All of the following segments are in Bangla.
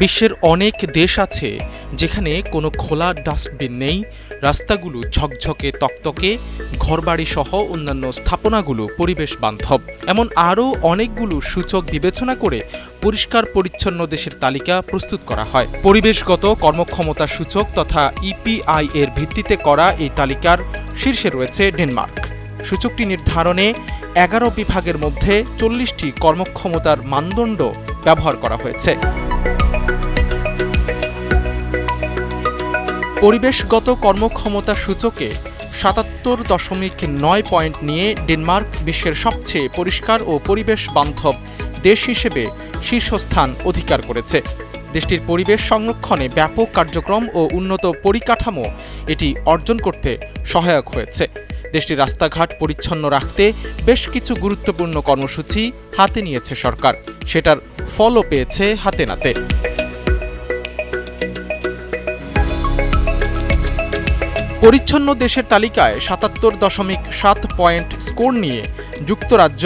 বিশ্বের অনেক দেশ আছে যেখানে কোনো খোলা ডাস্টবিন নেই, রাস্তাগুলো ঝকঝকে তকতকে ঘরবাড়ি সহ অন্যান্য স্থাপনাগুলো পরিবেশ বান্ধব। এমন আরও অনেকগুলো সূচক বিবেচনা করে পরিষ্কার পরিচ্ছন্ন দেশের তালিকা প্রস্তুত করা হয়। পরিবেশগত কর্মক্ষমতা সূচক তথা ইপিআই এর ভিত্তিতে করা এই তালিকার শীর্ষে রয়েছে ডেনমার্ক। সূচকটি নির্ধারণে এগারো বিভাগের মধ্যে চল্লিশটি কর্মক্ষমতার মানদণ্ড ব্যবহার করা হয়েছে। পরিবেশগত কর্মক্ষমতা সূচকে সাতাত্তর দশমিক নয় পয়েন্ট নিয়ে ডেনমার্ক বিশ্বের সবচেয়ে পরিষ্কার ও পরিবেশ বান্ধব দেশ হিসেবে শীর্ষস্থান অধিকার করেছে। দেশটির পরিবেশ সংরক্ষণে ব্যাপক কার্যক্রম ও উন্নত পরিকাঠামো এটি অর্জন করতে সহায়ক হয়েছে। দেশটির রাস্তাঘাট পরিচ্ছন্ন রাখতে বেশ কিছু গুরুত্বপূর্ণ কর্মসূচি হাতে নিয়েছে সরকার। সেটার ফলও পেয়েছে হাতে নাতে। পরিচ্ছন্ন দেশের তালিকায় সাতাত্তর দশমিক সাত পয়েন্ট স্কোর নিয়ে যুক্তরাজ্য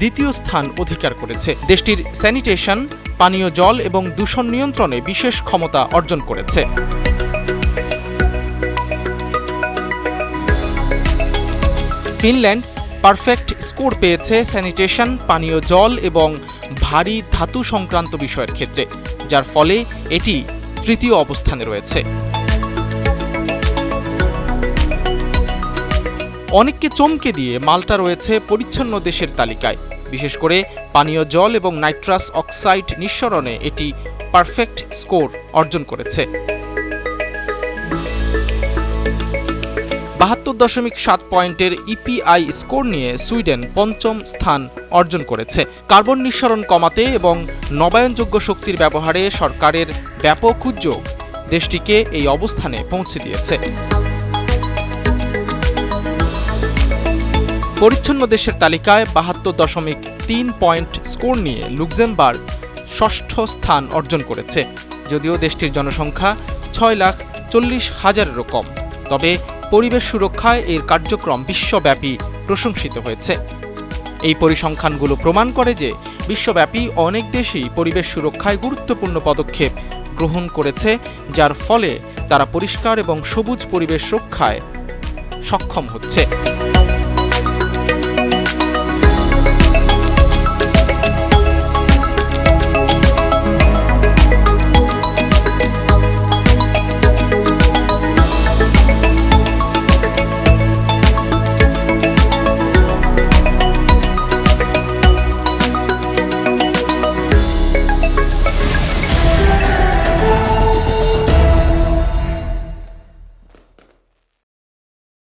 দ্বিতীয় স্থান অধিকার করেছে। দেশটির স্যানিটেশন, পানীয় জল এবং দূষণ নিয়ন্ত্রণে বিশেষ ক্ষমতা অর্জন করেছে। ফিনল্যান্ড পারফেক্ট স্কোর পেয়েছে স্যানিটেশন, পানীয় জল এবং ভারী ধাতু সংক্রান্ত বিষয়ের ক্ষেত্রে, যার ফলে এটি তৃতীয় অবস্থানে রয়েছে। অনেককে চমকে দিয়ে মাল্টা রয়েছে পরিচ্ছন্ন দেশের তালিকায়। বিশেষ করে পানীয় জল এবং নাইট্রাস অক্সাইড নিঃসরণে এটি পারফেক্ট স্কোর অর্জন করেছে। বাহাত্তর দশমিক সাত পয়েন্টের ইপিআই স্কোর নিয়ে সুইডেন পঞ্চম স্থান অর্জন করেছে। কার্বন নিঃসরণ কমাতে এবং নবায়নযোগ্য শক্তির ব্যবহারে সরকারের ব্যাপক উদ্যোগ দেশটিকে এই অবস্থানে পৌঁছে দিয়েছে। পরিচ্ছন্ন দেশের তালিকায় বাহাত্তর দশমিক তিন পয়েন্ট স্কোর নিয়ে লুক্সেমবার্গ ষষ্ঠ স্থান অর্জন করেছে, যদিও দেশটির জনসংখ্যা ছয় লাখ চল্লিশ হাজারেরও কম। তবে পরিবেশ সুরক্ষায় এর কার্যক্রম বিশ্বব্যাপী প্রশংসিত হয়েছে। এই পরিসংখ্যানগুলো প্রমাণ করে যে বিশ্বব্যাপী অনেক দেশই পরিবেশ সুরক্ষায় গুরুত্বপূর্ণ পদক্ষেপ গ্রহণ করেছে, যার ফলে তারা পরিষ্কার এবং সবুজ পরিবেশ রক্ষায় সক্ষম হচ্ছে।